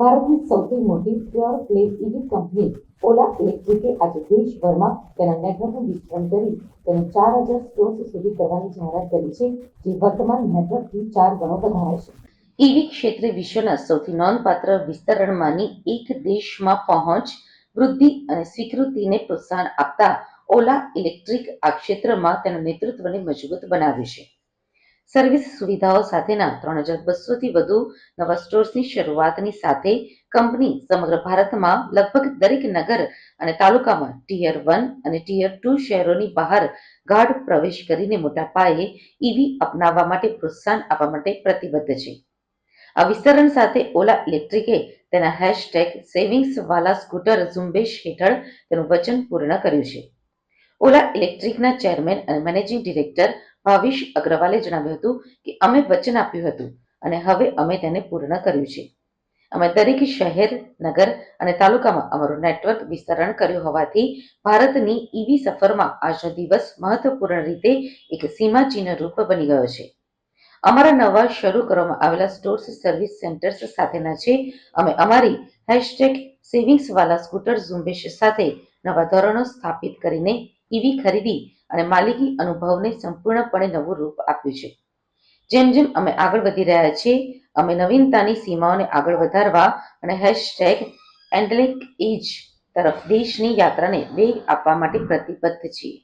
ભારતની સૌથી મોટી pure play EV company, Ola ઇલેક્ટ્રિકે આજે દેશભરમાં તેના નેટવર્કનું વિસ્તરણ કરી તેને ચાર હજાર સ્ટોર્સ સુધી કરવાની જાહેરાત કરી છે, જે વર્તમાન નેટવર્કથી ચાર ગણો વધારે છે. ઈવી ક્ષેત્રે વિશ્વના સૌથી નોંધપાત્ર વિસ્તરણમાંની એક દેશમાં પહોંચ, વૃદ્ધિ અને સ્વીકૃતિને પ્રોત્સાહન આપતા ઓલા ઇલેક્ટ્રિક આ ક્ષેત્રમાં તેના નેતૃત્વને મજબૂત બનાવ્યું છે. સર્વિસ સુવિધાઓ સાથેના ત્રણ હજાર બસોથી વધુ નવા સ્ટોર્સની શરૂઆતની સાથે કંપની સમગ્ર ભારતમાં લગભગ દરેક નગર અને તાલુકામાં ટીયર વન અને ટીયર ટુ શહેરોની બહાર ગાઢ પ્રવેશ કરીને મોટા પાયે ઈવી અપનાવવા માટે પ્રોત્સાહન આપવા માટે પ્રતિબદ્ધ છે. આ વિસ્તરણ સાથે ઓલા ઇલેક્ટ્રિકે તેના હેશટેગ સેવિંગ્સ વાલા સ્કૂટર ઝુંબેશ હેઠળ તેનું વચન પૂર્ણ કર્યું છે. ઓલા ઇલેક્ટ્રિકના ચેરમેન અને મેનેજિંગ ડિરેક્ટર ભાવિશ અગ્રવાલે જણાવ્યું હતું કે અમે વચન આપ્યું હતું અને હવે અમે તેને પૂર્ણ કર્યું છે. અમે દરેક શહેર, નગર અને તાલુકામાં અમારું નેટવર્ક વિસ્તરણ કર્યું હોવાથી ભારતની ઈવી સફરમાં આજનો દિવસ મહત્વપૂર્ણ રીતે એક સીમાચિહ્ન રૂપ બની ગયો છે. અમારા નવા શરૂ કરવામાં આવેલા સ્ટોર્સ સર્વિસ સેન્ટર્સ સાથેના છે. અમે અમારી હેશટેગ સેવિંગ્સવાલા સ્કૂટર ઝુંબેશ સાથે નવા ધોરણો સ્થાપિત કરીને ઈવી ખરીદી અને માલિકી અનુભવને સંપૂર્ણપણે નવું રૂપ આપ્યું છે. જેમ જેમ અમે આગળ વધી રહ્યા છીએ, અમે નવીનતાની સીમાઓને આગળ વધારવા અને હેશટેગ એન્ડલેક એજ તરફ દેશની યાત્રાને વેગ આપવા માટે પ્રતિબદ્ધ છીએ.